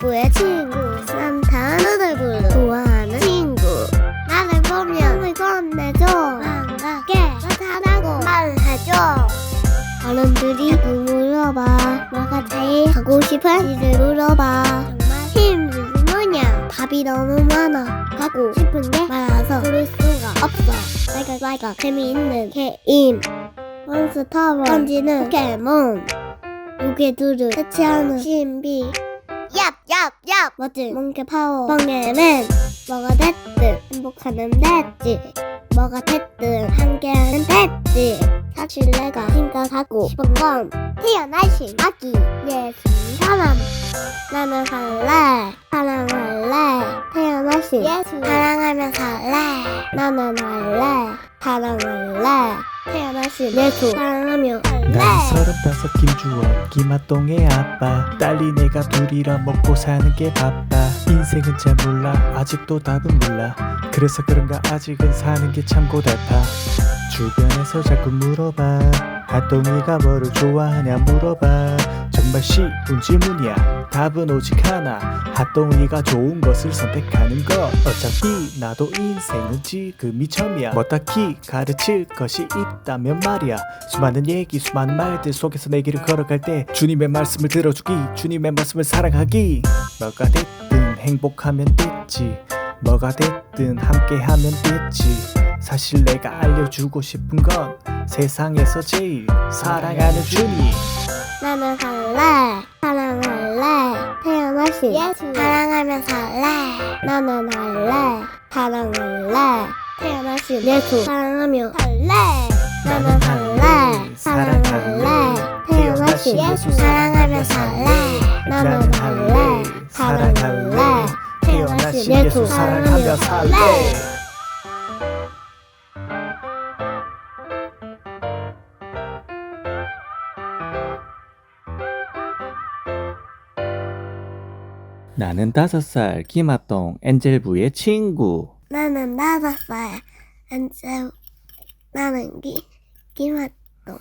친구의 친구. 난 다른 얼굴 좋아하는 친구. 나를 보면 힘을 건네줘. 반갑게 나타나고 말하죠. 어른들이 물어봐. 뭐가 제일 가고 싶은 일을 물어봐. 정말 힘들지 뭐냐? 답이 너무 많아. 가고 싶은데 많아서 그럴 수가 없어. 내가 내가 재미있는 게임. 몬스터볼. 던지는 포켓몬 요괴들을 해체하는 신비. 얍얍얍 멋진 몽개 파워. 멍게는 뭐가 됐든 행복하면 됐지. 뭐가 됐든 함께하면 됐지. 사실 내가 생각하고 싶은 건 태어나신 아기 예수 사람 나는 살래. 사랑할래. 태어나신 예수 사랑하며 살래. 나는 할래. 사랑할래 태어나신 예수 사랑하며 난 살래 서른다섯 김주원 김아똥의 아빠. 딸이 내가 둘이라 먹고 사는 게 바빠. 인생은 잘 몰라 아직도 답은 몰라. 그래서 그런가 아직은 사는 게 참 고달파. 주변에서 자꾸 물어봐. 핫동이가 뭐를 좋아하냐 물어봐 정말 쉬운 질문이야. 답은 오직 하나. 핫동이가 좋은 것을 선택하는 것 어차피 나도 인생은 지금이 처음이야. 뭐 딱히 가르칠 것이 있다면 말이야. 수많은 얘기 수많은 말들 속에서 내 길을 걸어갈 때 주님의 말씀을 들어주기 주님의 말씀을 사랑하기. 뭐가 됐든 행복하면 됐지. 뭐가 됐든 함께하면 됐지. 사실 내가 알려주고 싶은 건 세상에서 제일 사랑하는 주님 나는 살래. 사랑할래. 태어나신 예수. 사랑하며 살래. 나는 할래. 사랑할래. 태어나신 예수. 사랑하며 살래. 나는 할래. 사랑할래. 태어나신 예수. 사랑하며 살래. 나는 할래. 사랑할래. 태어나신 예수. 사랑하며 살래 나는 다섯 살 김아똥 엔젤부의 친구. 나는 다섯 살 안재 나는 기 기맛도